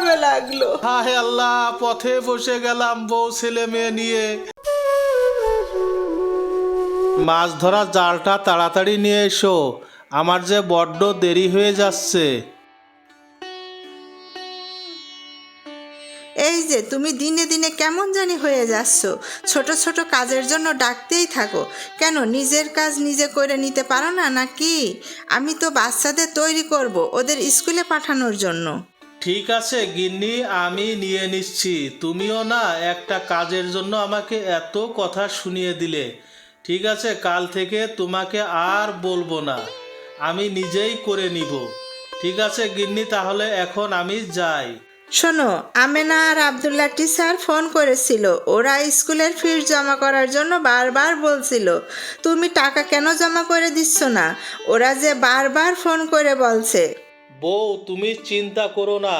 লাগল। হায় আল্লাহ পথে বসে গেলাম বউ ছেলে মেয়ে নিয়ে। মাছ ধরার জালটা তাড়াতাড়ি নিয়ে এসো আমার যে বড্ড দেরি হয়ে যাচ্ছে। এই যে তুমি দিনে দিনে কেমন জানি হয়ে যাচ্ছ। ছোট ছোট কাজের জন্য ডাকতেই থাকো। কেন নিজের কাজ নিজে করে নিতে পারো না নাকি? আমি তো বাচ্চাদের তৈরি করব ওদের স্কুলে পাঠানোর জন্য। ঠিক আছে, গিন্নি, আমি নিয়ে নিচ্ছি। তুমিও না একটা কাজের জন্য আমাকে এত কথা শুনিয়ে দিলে। ঠিক আছে, কাল থেকে তোমাকে আর বলব না। আমি নিজেই করে নিব। ঠিক আছে, গিন্নি, তাহলে এখন আমি যাই। শোনো, আমেনা আর আবদুল্লাহ টিচার ফোন করেছিল। ওরা স্কুলের ফিস জমা করার জন্য বারবার বলছিল, তুমি টাকা কেন জমা করে দিচ্ছ না? ওরা যে বারবার ফোন করে বলছে। বউ, তুমি চিন্তা করো না।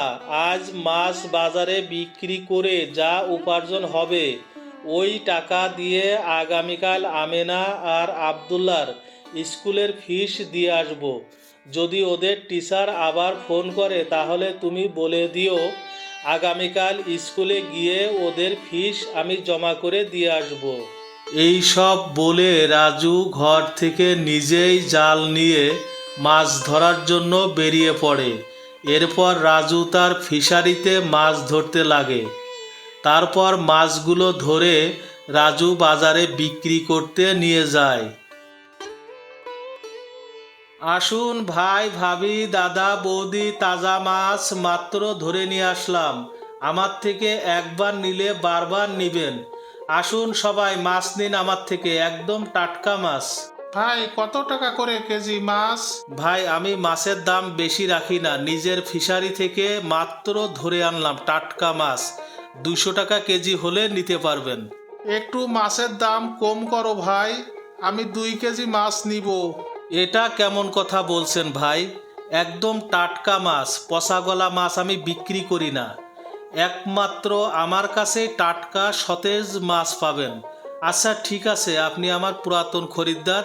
আজ মাছ বাজারে বিক্রি করে যা উপার্জন হবে, ওই টাকা দিয়ে আগামীকাল আমেনা আর আবদুল্লার স্কুলের ফিস দিয়ে আসব। যদি ওদের টিচার আবার ফোন করে, তাহলে তুমি বলে দিও, আগামীকাল স্কুলে গিয়ে ওদের ফিস আমি জমা করে দিয়ে আসব। এই সব বলে রাজু ঘর থেকে নিজেই জাল নিয়ে মাছ ধরার জন্য বেরিয়ে পড়ে। এরপর রাজু তার ফিশারিতে মাছ ধরতে লাগে। তারপর মাছগুলো ধরে রাজু বাজারে বিক্রি করতে নিয়ে যায়। আসুন ভাই, ভাবি, দাদা, বৌদি, তাজা মাছ মাত্র ধরে নিয়ে আসলাম। আমার থেকে একবার নিলে বারবার নিবেন। আসুন সবাই মাছ নিন আমার থেকে, একদম টাটকা মাছ। ভাই কত টাকা করে কেজি মাছ? ভাই আমি মাছের দাম বেশি রাখি না। নিজের ফিশারি থেকে মাত্র ধরে আনলাম টাটকা মাছ। দুশো টাকা কেজি হলে নিতে পারবেন। একটু মাছের দাম কম করো ভাই আমি দুই কেজি মাছ নিব। এটা কেমন কথা বলছেন ভাই? একদম টাটকা মাছ পচা গলা মাছ আমি বিক্রি করি না। একমাত্র আমার কাছে টাটকা সতেজ মাছ পাবেন। আচ্ছা ঠিক আছে আপনি আমার পুরাতন খরিদ্দার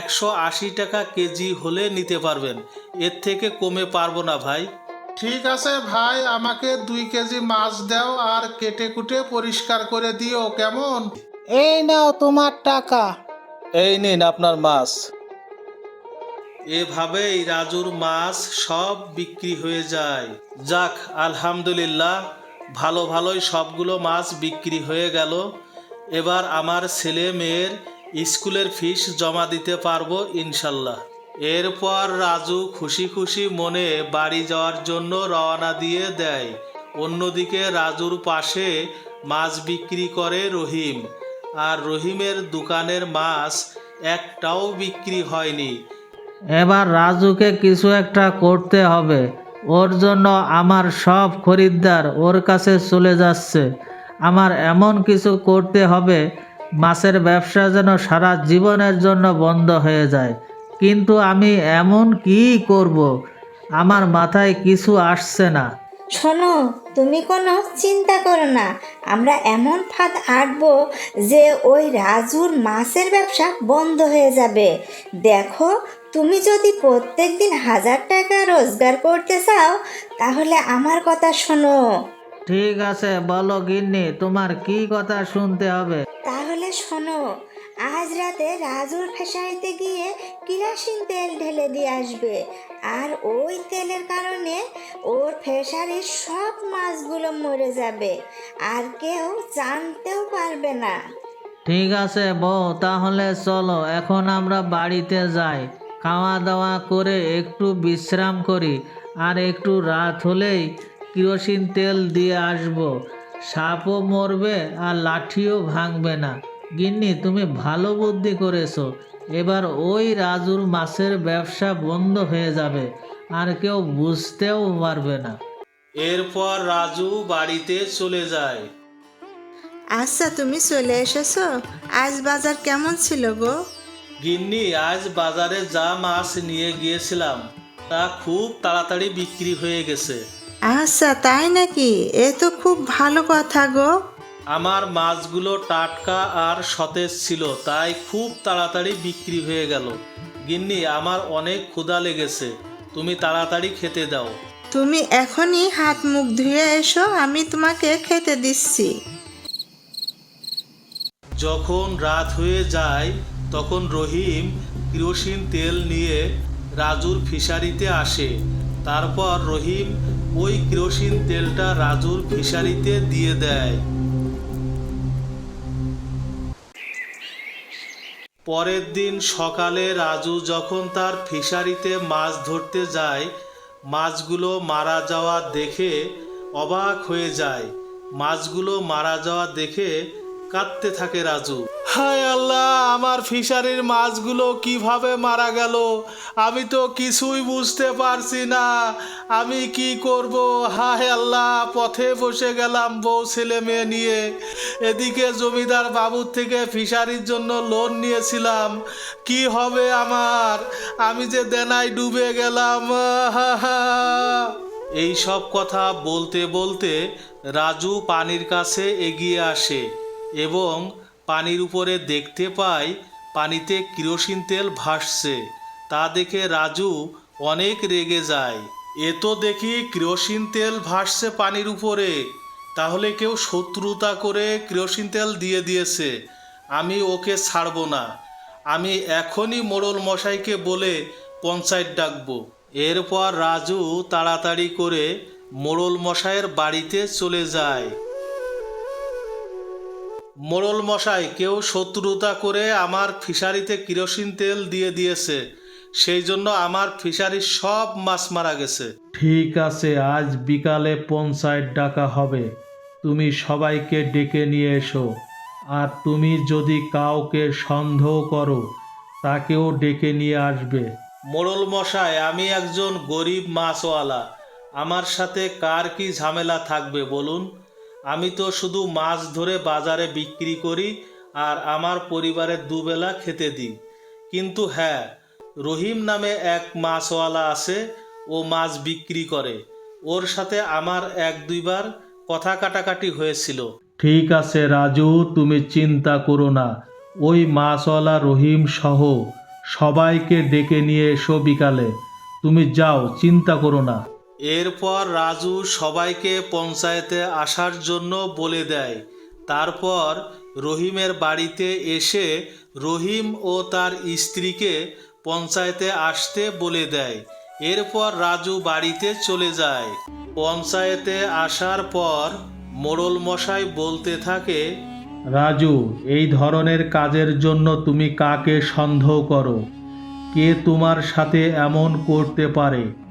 একশো আশি টাকা কেজি হলে নিতে পারবেন। এর থেকে কমে পারব না ভাই। ঠিক আছে ভাই আমাকে দুই কেজি মাছ দাও আর কেটে কুটে পরিষ্কার করে দিও কেমন? এই নাও তোমার টাকা। এই নিন আপনার মাছ। এভাবেই রাজুর মাছ সব বিক্রি হয়ে যায়। যাক আলহামদুলিল্লাহ ভালো ভালোই সবগুলো মাছ বিক্রি হয়ে গেল। এবার আমার ছেলে মেয়ের স্কুলের ফিস জমা দিতে পারব ইনশাল্লাহ। এরপর রাজু খুশি খুশি মনে বাড়ি যাওয়ার জন্য রওনা দিয়ে দেয়। অন্যদিকে রাজুর পাশে মাছ বিক্রি করে রহিম। আর রহিমের দোকানের মাছ একটাও বিক্রি হয়নি। এবার রাজুকে কিছু একটা করতে হবে। ওর জন্য আমার সব খরিদ্দার ওর কাছে চলে যাচ্ছে। আমার এমন কিছু করতে হবে, মাছের ব্যবসা যেন সারা জীবনের জন্য বন্ধ হয়ে যায়। কিন্তু আমি এমন কি করব? আমার মাথায় কিছু আসছে না। শোনো, তুমি কোনো চিন্তা করো না। আমরা এমন ফাঁদ আঁটবো যে ওই রাজুর মাছের ব্যবসা বন্ধ হয়ে যাবে। দেখো, তুমি যদি প্রত্যেক দিন হাজার টাকা রোজগার করতে চাও, তাহলে আমার কথা শোনো। ঠিক আছে বলো গিন্নি তোমার কি কথা শুনতে হবে? তাহলে শোনো আজ রাতে রাজুর ফেসারিতে গিয়ে কিরাসিন তেল ঢেলে দিয়ে আসবে। আর ওই তেলের কারণে ওর ফেসারির সব মাছগুলো মরে যাবে আর কেউ জানতেও পারবে না। ঠিক আছে বউ তাহলে চলো এখন আমরা বাড়িতে যাই। খাওয়া দাওয়া করে একটু বিশ্রাম করি আর একটু রাত হলেই কিরোসিন তেল দিয়ে আসব। সাপও মরবে আর লাঠিও ভাঙবে না। গিন্নি তুমি ভালো বুদ্ধি করেছ। এবার ওই রাজুর মাছের ব্যবসা বন্ধ হয়ে যাবে। আর কেউ বুঝতেও পারবে না। এরপর রাজু বাড়িতে চলে যায়। আচ্ছা তুমি চলে এসেছ? আজ বাজার কেমন ছিল গো? গিন্নি আজ বাজারে যা মাছ নিয়ে গিয়েছিলাম তা খুব তাড়াতাড়ি বিক্রি হয়ে গেছে। আচ্ছা তাই নাকি? এ তো খুব ভালো কথা গো। আমার মাছগুলো টাটকা আর সতেজ ছিল তাই খুব তাড়াতাড়ি বিক্রি হয়ে গেল। গিন্নি আমার অনেক ক্ষুধা লেগেছে। তুমি তাড়াতাড়ি খেতে দাও। তুমি এখনই হাত মুখ ধুয়ে এসো আমি তোমাকে খেতে দিচ্ছি। যখন রাত হয়ে যায় তখন রহিম কিরোসিন তেল নিয়ে রাজুর ফিশারিতে আসে। তারপর রহিম ওই কিরোসিন তেলটা রাজুর ফিশারিতে দিয়ে দেয়। পরের দিন সকালে রাজু যখন তার ফিশারিতে মাছ ধরতে যায়, মাছগুলো মারা যাওয়া দেখে অবাক হয়ে যায়। মাছগুলো মারা যাওয়া দেখে কাঁদতে থাকে রাজু। হায় আল্লাহ, আমার ফিশারির মাছগুলো কীভাবে মারা গেল? আমি তো কিছুই বুঝতে পারছি না। আমি কি করব? হায় আল্লাহ, পথে বসে গেলাম বউ ছেলে মেয়ে নিয়ে। এদিকে জমিদার বাবুর থেকে ফিশারির জন্য লোন নিয়েছিলাম। কি হবে আমার? আমি যে দেনায় ডুবে গেলাম। এই সব কথা বলতে বলতে রাজু পানির কাছে এগিয়ে আসে এবং পানির উপরে দেখতে পায় পানিতে কিরোসিন তেল ভাসছে। তা দেখে রাজু অনেক রেগে যায়। এ তো দেখি কিরোসিন তেল ভাসছে পানির উপরে। তাহলে কেউ শত্রুতা করে কিরোসিন তেল দিয়ে দিয়েছে। আমি ওকে ছাড়বো না। আমি এখনই মোড়ল মশাইকে বলে পঞ্চায়েত ডাকবো। এরপর রাজু তাড়াতাড়ি করে মোড়ল মশাইয়ের বাড়িতে চলে যায়। মোড়ল মশাই কেউ শত্রুতা করে আমার ফিশারিতে কিরোসিন তেল দিয়ে দিয়েছে। সেই জন্য আমার ফিশারির সব মাছ মারা গেছে। ঠিক আছে আজ বিকালে পঞ্চায়েত ডাকা হবে। তুমি সবাইকে ডেকে নিয়ে এসো। আর তুমি যদি কাউকে সন্দেহ করো তাকেও ডেকে নিয়ে আসবে। মোড়ল মশাই আমি একজন গরিব মাছওয়ালা। আমার সাথে কার কি ঝামেলা থাকবে বলুন? আমি তো শুধু মাছ ধরে বাজারে বিক্রি করি আর আমার পরিবারের দুবেলা খেতে দিই। কিন্তু হ্যাঁ রহিম নামে এক মাছওয়ালা আছে, ও মাছ বিক্রি করে। ওর সাথে আমার এক দুইবার কথা কাটাকাটি হয়েছিল। ঠিক আছে রাজু, তুমি চিন্তা করো না। ওই মাছওয়ালা রহিম সহ সবাইকে ডেকে নিয়ে এসো বিকালে। তুমি যাও, চিন্তা করো না। এরপর রাজু সবাইকে পঞ্চায়েতে আসার জন্য বলে দেয়। তারপর রহিমের বাড়িতে এসে রহিম ও তার স্ত্রীকে পঞ্চায়েতে আসতে বলে দেয়। এরপর রাজু বাড়িতে চলে যায়। পঞ্চায়েতে আসার পর মোড়ল মশাই বলতে থাকে, রাজু, এই ধরনের কাজের জন্য তুমি কাকে সন্দেহ করো? কে তোমার সাথে এমন করতে পারে?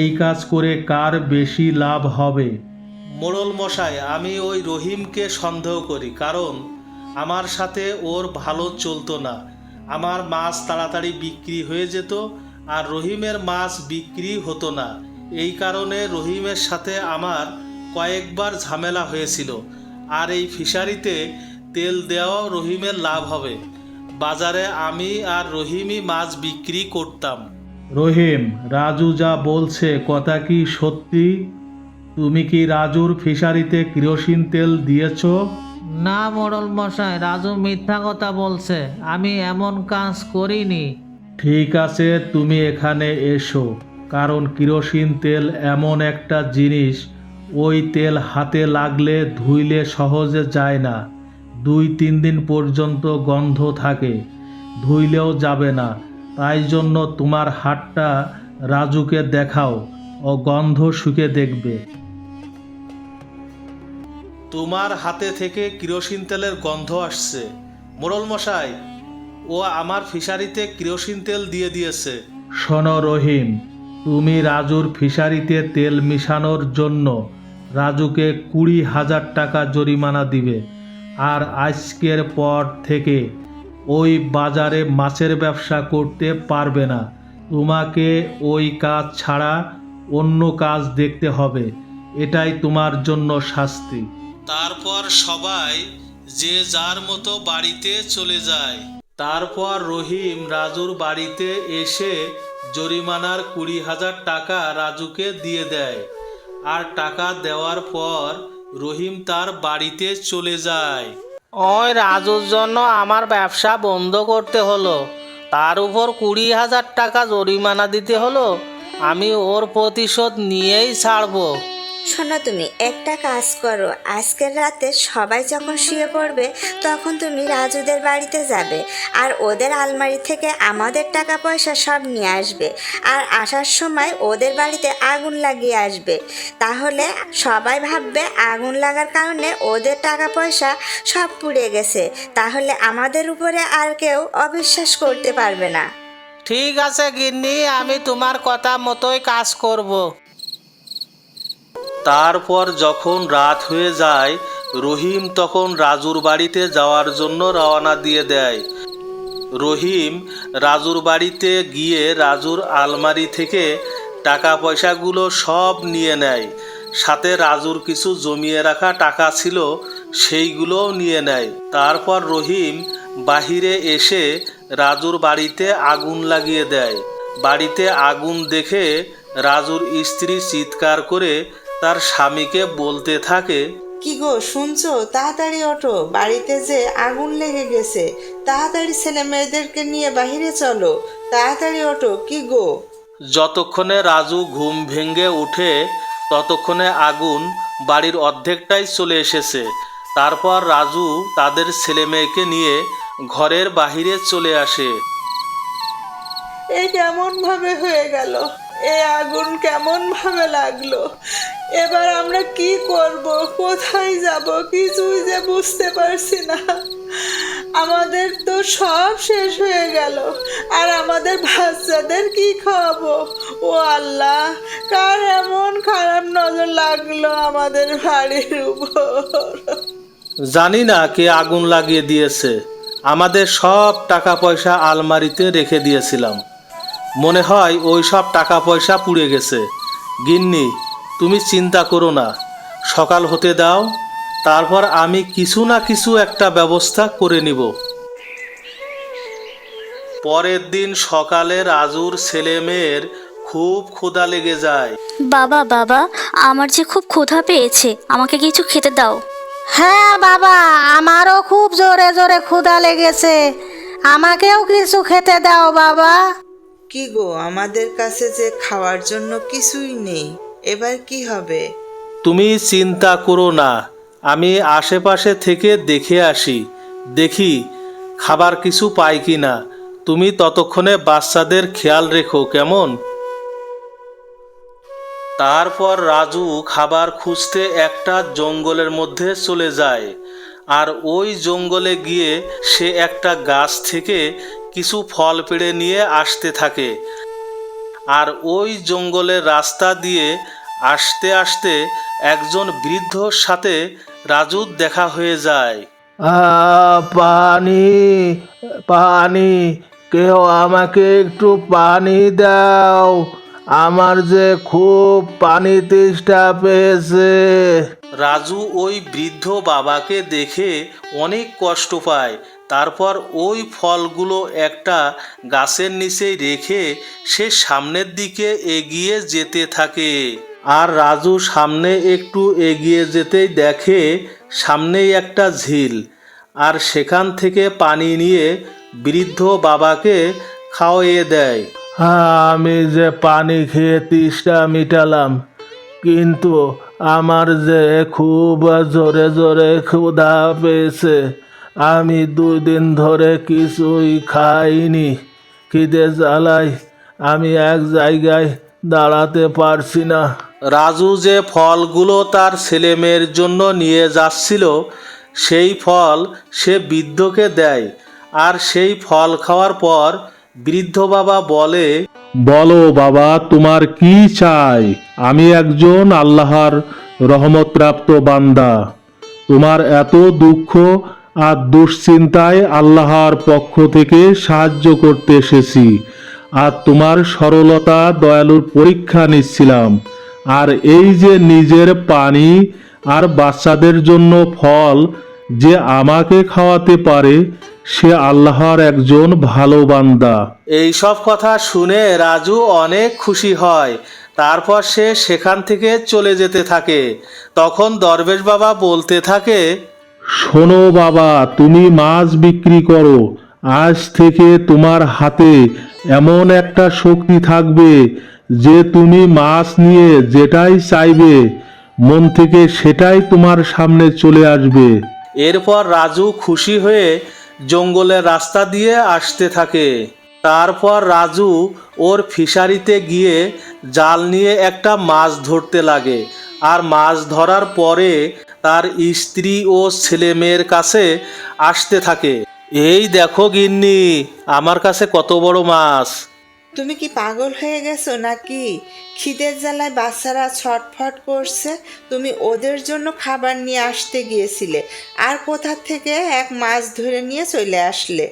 এই কাজ করে কার বেশি লাভ হবে? মোড়ল মশাই, আমি ওই রহিমকে সন্দেহ করি, কারণ আমার সাথে ওর ভালো চলতো না। আমার মাছ তাড়াতাড়ি বিক্রি হয়ে যেত আর রহিমের মাছ বিক্রি হতো না। এই কারণে রহিমের সাথে আমার কয়েকবার ঝামেলা হয়েছিল। আর এই ফিশারিতে তেল দেওয়াও রহিমের লাভ হবে। বাজারে আমি আর রহিমই মাছ বিক্রি করতাম। রহিম রাজু যা বলছে কথা কি সত্যি? তুমি কি রাজুর ফিশারিতে কিরোসিন তেল দিয়েছ? না মোড়ল মশাই রাজু মিথ্যা কথা বলছে। আমি এমন কাজ করিনি। ঠিক আছে তুমি এখানে এসো। কারণ কিরোসিন তেল এমন একটা জিনিস ওই তেল হাতে লাগলে ধুইলে সহজে যায় না। দুই তিন দিন পর্যন্ত গন্ধ থাকে ধুইলেও যাবে না। তাই জন্য তোমার হাতটা রাজুকে দেখাও ও গন্ধ শুকে দেখবে। তোমার হাতে থেকে কিরোসিন তেলের গন্ধ আসছে। মোড়ল মশাই ও আমার ফিশারিতে কিরোসিন তেল দিয়ে দিয়েছে। শোনো রহিম তুমি রাজুর ফিশারিতে তেল মিশানোর জন্য রাজুকে কুড়ি হাজার টাকা জরিমানা দিবে। আর আজকের পর থেকে ওই বাজারে মাছের ব্যবসা করতে পারবে না। তোমাকে ওই কাজ ছাড়া অন্য কাজ দেখতে হবে। এটাই তোমার জন্য শাস্তি। তারপর সবাই যে যার মতো বাড়িতে চলে যায়। তারপর রহিম রাজুর বাড়িতে এসে জরিমানার কুড়ি হাজার টাকা রাজুকে দিয়ে দেয়। আর টাকা দেওয়ার পর রহিম তার বাড়িতে চলে যায়। ওই রাজুর জন্য আমার ব্যবসা বন্ধ করতে হলো। তার উপর কুড়ি হাজার টাকা জরিমানা দিতে হলো। আমি ওর প্রতিশোধ নিয়েই ছাড়বো। শোনো তুমি, একটা কাজ করো। আজকের রাতে সবাই যখন শুয়ে পড়বে, তখন তুমি রাজুদের বাড়িতে যাবে আর ওদের আলমারি থেকে আমাদের টাকা পয়সা সব নিয়ে আসবে আর আসার সময় ওদের বাড়িতে আগুন লাগিয়ে আসবে। তাহলে সবাই ভাববে আগুন লাগার কারণে ওদের টাকা পয়সা সব পুড়ে গেছে। তাহলে আমাদের উপরে আর কেউ অবিশ্বাস করতে পারবে না। ঠিক আছে গিন্নি, আমি তোমার কথা মতোই কাজ করব। তারপর যখন রাত হয়ে যায়, রহিম তখন রাজুর বাড়িতে যাওয়ার জন্য রওনা দিয়ে দেয়। রহিম রাজুর বাড়িতে গিয়ে রাজুর আলমারি থেকে টাকা পয়সাগুলো সব নিয়ে নেয়। সাথে রাজুর কিছু জমিয়ে রাখা টাকা ছিল, সেইগুলোও নিয়ে নেয়। তারপর রহিম বাহিরে এসে রাজুর বাড়িতে আগুন লাগিয়ে দেয়। বাড়িতে আগুন দেখে রাজুর স্ত্রী চিৎকার করে তার স্বামীকে বলতে থাকে কি গো শুনছো? তাড়াতাড়ি ওঠো। বাড়িতে যে আগুন লেগে গেছে তাড়াতাড়ি ছেলে মেয়েদেরকে নিয়ে বাহিরে চলো। তাড়াতাড়ি ওঠো কি গো? যতক্ষণে রাজু ঘুম ভেঙে উঠে ততক্ষণে আগুন বাড়ির অর্ধেকটাই চলে এসেছে। তারপর রাজু তাদের ছেলে মেয়েকে নিয়ে ঘরের বাহিরে চলে আসে। এ কেমন ভাবে হয়ে গেল? এ আগুন কেমন ভাবে লাগল? এবার আমরা কি করব? কোথায় যাব? কিছুই যে বুঝতে পারছি না। আমাদের তো সব শেষ হয়ে গেল। আর আমাদের বাচ্চাদের কি খাওয়াবো? ও আল্লাহ, কার এমন খারাপ নজর লাগল আমাদের বাড়ির উপর? জানি না কে আগুন লাগিয়ে দিয়েছে। আমাদের সব টাকা পয়সা আলমারিতে রেখে দিয়েছিলাম। মনে হয় ওই সব টাকা পয়সা পুড়ে গেছে। গিন্নি তুমি চিন্তা করো না। সকাল হতে দাও তারপর আমি কিছু না কিছু একটা ব্যবস্থা করে নিব। পরের দিন সকালে রাজুর ছেলে মেয়ের খুব ক্ষুধা লেগে যায়। বাবা বাবা আমার যে খুব ক্ষুধা পেয়েছে আমাকে কিছু খেতে দাও। হ্যাঁ বাবা আমারও খুব জোরে জোরে ক্ষুধা লেগেছে। আমাকেও কিছু খেতে দাও বাবা। কি গো? আমাদের কাছে যে খাওয়ার জন্য কিছুই নেই, এবার কি হবে? তুমি চিন্তা করো না, আমি আশেপাশে থেকে দেখে আসি, দেখি খাবার কিছু পাই কি না তুমি ততক্ষণে বাচ্চাদের খেয়াল রেখো, কেমন? তারপর রাজু খাবার খুঁজতে একটা জঙ্গলের মধ্যে চলে যায়, আর ওই জঙ্গলে গিয়ে সে একটা গাছ থেকে কিছু ফল পেড়ে নিয়ে আসতে থাকে। আর ওই জঙ্গলের রাস্তা দিয়ে আসতে আসতে একজন বৃদ্ধর সাথে রাজুর দেখা হয়ে যায়। পানি পানি কেউ আমাকে একটু পানি দাও। আমার যে খুব পানি তেষ্টা পেয়েছে। রাজু ওই বৃদ্ধ বাবাকে দেখে অনেক কষ্ট পায়। তারপর ওই ফলগুলো একটা গাছের নিচেই রেখে সে সামনের দিকে এগিয়ে যেতে থাকে। আর রাজু সামনে একটু এগিয়ে যেতেই দেখে সামনেই একটা ঝিল। আর সেখান থেকে পানি নিয়ে বৃদ্ধ বাবাকে খাওয়িয়ে দেয়। হ্যাঁ আমি যে পানি খেয়ে তেষ্টা মিটালাম, কিন্তু আমার যে খুব জোরে জোরে ক্ষুধা পেয়েছে আমি দুই দিন ধরে কিছুই খাইনি খিদে জ্বালাই আমি এক জায়গায় দাঁড়াতে পারছি না। রাজু যে ফলগুলো তার ছেলে মেয়ের জন্য নিয়ে যাচ্ছিল সেই ফল সে বৃদ্ধকে দেয় আর সেই ফল খাওয়ার পর বৃদ্ধ বাবা বলে বলো বাবা তোমার কি চাই? আমি একজন আল্লাহর রহমতপ্রাপ্ত বান্দা। তোমার এত দুঃখ আর দুশ্চিন্তায় আল্লাহর পক্ষ থেকে সাহায্য করতে এসেছি। আর তোমার সরলতা দয়ালুর পরীক্ষা নিচ্ছিলাম। আর এই যে নিজের পানি আর বাচ্চাদের জন্য ফল যে আমাকে খাওয়াতে পারে, সে আল্লাহর একজন ভালো বান্দা। এই সব কথা শুনে রাজু অনেক খুশি হয়। তারপর সে সেখান থেকে চলে যেতে থাকে। তখন দরবেশ বাবা বলতে থাকে শোনো বাবা, তুমি মাছ বিক্রি করো। আজ থেকে তোমার হাতে এমন একটা শক্তি থাকবে যে তুমি মাছ নিয়ে যেটাই চাইবে, মন থেকে সেটাই তোমার সামনে চলে আসবে। এরপর রাজু খুশি হয়ে জঙ্গলের রাস্তা দিয়ে আসতে থাকে। তারপর রাজু ওর ফিশারিতে গিয়ে জাল নিয়ে একটা মাছ ধরতে লাগে। আর মাছ ধরার পরে তার স্ত্রী ও ছেলে মেয়ের কাছে আসতে থাকে। এই দেখো গিন্নি, আমার কাছে কত বড় মাছ। তুমি কি পাগল হয়ে গেছো নাকি? খিদের জ্বালায় বাচ্চারা ছটফট করছে। তুমি ওদের জন্য খাবার নিয়ে আসতে গিয়েছিলে। আর কোথা থেকে এক মাছ ধরে নিয়ে চলে আসলে?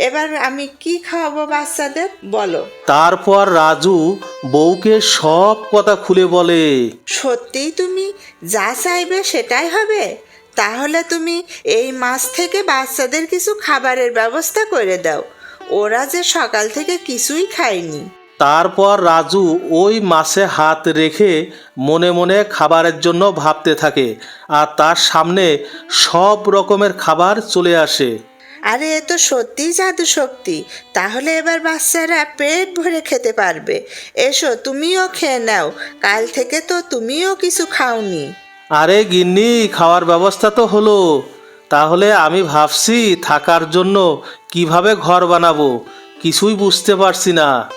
এবার আমি কি খাওয়াবো বাচ্চাদের? বলো। তারপর রাজু বউকে সব কথা খুলে বলে। সত্যিই তুমি যা চাইবে সেটাই হবে? তাহলে তুমি এই মাছ থেকে বাচ্চাদের কিছু খাবারের ব্যবস্থা করে দাও। ওরা যে সকাল থেকে কিছুই খায়নি। তারপর রাজু ওই মাছে হাত রেখে মনে মনে খাবারের জন্য ভাবতে থাকে আর তার সামনে সব রকমের খাবার চলে আসে। আরে, এ তো সত্যিই জাদু শক্তি। তাহলে এবার বাচ্চারা পেট ভরে খেতে পারবে। এসো, তুমিও খেয়ে নাও। কাল থেকে তো তুমিও কিছু খাওনি। আরে গিন্নি, খাওয়ার ব্যবস্থা তো হলো। তাহলে আমি ভাবছি থাকার জন্য কীভাবে ঘর বানাবো, কিছুই বুঝতে পারছি না।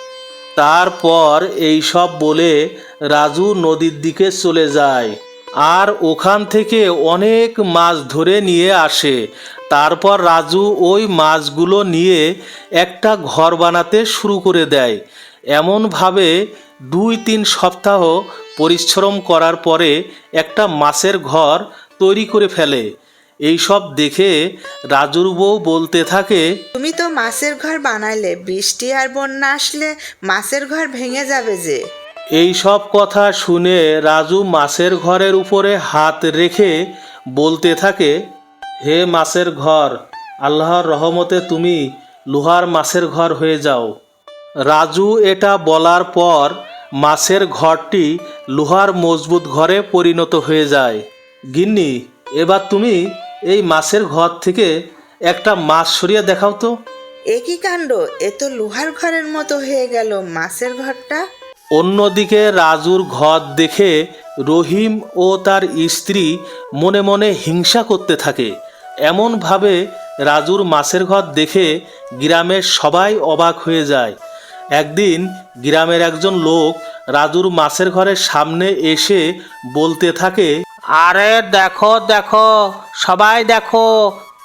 তারপর এই সব বলে রাজু নদীর দিকে চলে যায়। আর ওখান থেকে অনেক মাছ ধরে নিয়ে আসে। তারপর রাজু ওই মাছগুলো নিয়ে একটা ঘর বানাতে শুরু করে দেয়। এমনভাবে দুই তিন সপ্তাহ পরিশ্রম করার পরে একটা মাছের ঘর তৈরি করে ফেলে। এইসব দেখে রাজুর বউ বলতে থাকে তুমি তো মাছের ঘর বানাইলে বৃষ্টি আর বন্যা আসলে মাছের ঘর ভেঙে যাবে যে। এই সব কথা শুনে রাজু মাছের ঘরের উপরে হাত রেখে বলতে থাকে হে মাছের ঘর আল্লাহর রহমতে তুমি লোহার মাছের ঘর হয়ে যাও। রাজু এটা বলার পর মাছের ঘরটি লোহার মজবুত ঘরে পরিণত হয়ে যায়। গিন্নি এবার তুমি এই মাছের ঘর থেকে একটা মাছ সরিয়ে দেখাও তো। একই কাণ্ড এ তো লোহার ঘরের মতো হয়ে গেল মাছের ঘরটা। অন্যদিকে রাজুর ঘর দেখে রহিম ও তার স্ত্রী মনে মনে হিংসা করতে থাকে। এমনভাবে রাজুর মাছের ঘর দেখে গ্রামের সবাই অবাক হয়ে যায়। একদিন গ্রামের একজন লোক রাজুর মাছের ঘরের সামনে এসে বলতে থাকে, আরে দেখো দেখো, সবাই দেখো,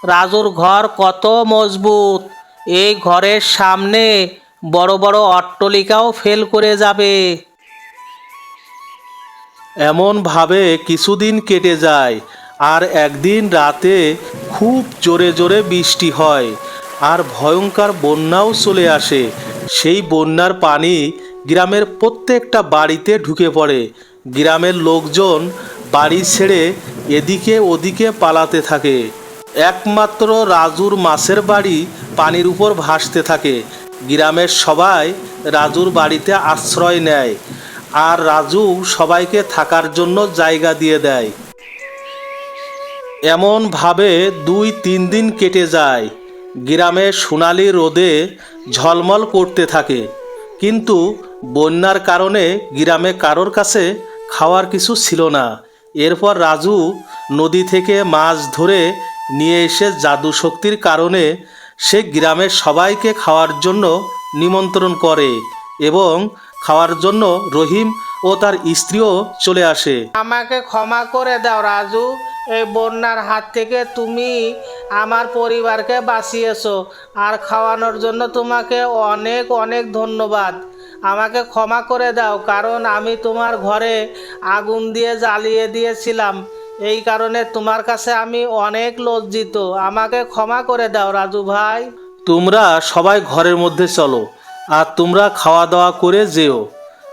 রাজুর ঘর কত মজবুত। এই ঘরের সামনে বড় বড় অট্টলিকাও ফেল করে যাবে। এমনভাবে কিছুদিন কেটে যায় আর একদিন রাতে খুব জোরে জোরে বৃষ্টি হয় আর ভয়ঙ্কর বন্যাও চলে আসে। সেই বন্যার পানি গ্রামের প্রত্যেকটা বাড়িতে ঢুকে পড়ে। গ্রামের লোকজন বাড়ি ছেড়ে এদিকে ওদিকে পালাতে থাকে। একমাত্র রাজুর মাছের বাড়ি পানির উপর ভাসতে থাকে। গ্রামের সবাই রাজুর বাড়িতে আশ্রয় নেয়। আর রাজু সবাইকে থাকার জন্য জায়গা দিয়ে দেয়। এমনভাবে দুই তিন দিন কেটে যায়। গ্রামে সোনালি রোদে ঝলমল করতে থাকে। কিন্তু বন্যার কারণে গ্রামে কারোর কাছে খাওয়ার কিছু ছিল না। এরপর রাজু নদী থেকে মাছ ধরে নিয়ে এসে জাদু শক্তির কারণে সে গ্রামের সবাইকে খাওয়ার জন্য নিমন্ত্রণ করে এবং খাওয়ার জন্য রহিম ও তার স্ত্রীও চলে আসে। আমাকে ক্ষমা করে দাও রাজু। এই বন্যার হাত থেকে তুমি আমার পরিবারকে বাঁচিয়েছো আর খাওয়ানোর জন্য তোমাকে অনেক অনেক ধন্যবাদ। আমাকে ক্ষমা করে দাও কারণ আমি তোমার ঘরে আগুন দিয়ে জ্বালিয়ে দিয়েছিলাম। এই কারণে তোমার কাছে আমি অনেক লজ্জিত। আমাকে ক্ষমা করে দাও রাজু ভাই। তোমরা সবাই ঘরের মধ্যে চলো। আর তোমরা খাওয়া দাওয়া করে যেও।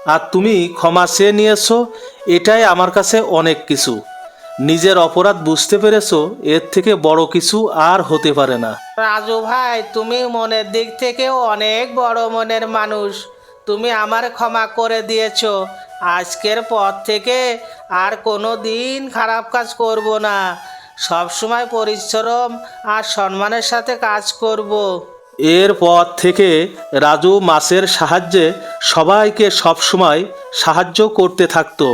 আর তুমি ক্ষমা চেয়ে নিয়েছো, এটাই আমার কাছে অনেক কিছু। নিজের অপরাধ বুঝতে পেরেছ, এর থেকে বড় কিছু আর হতে পারে না। রাজু ভাই, তুমি মনের দিক থেকে অনেক বড় মনের মানুষ। তুমি আমার ক্ষমা করে দিয়েছ। আজকের পর থেকে আর কোনো দিন খারাপ কাজ করব না। সব সময় পরিশ্রম আর সম্মানের সাথে কাজ করব। এরপর থেকে রাজু মাছের সাহায্যে সবাইকে সবসময় সাহায্য করতে থাকতো।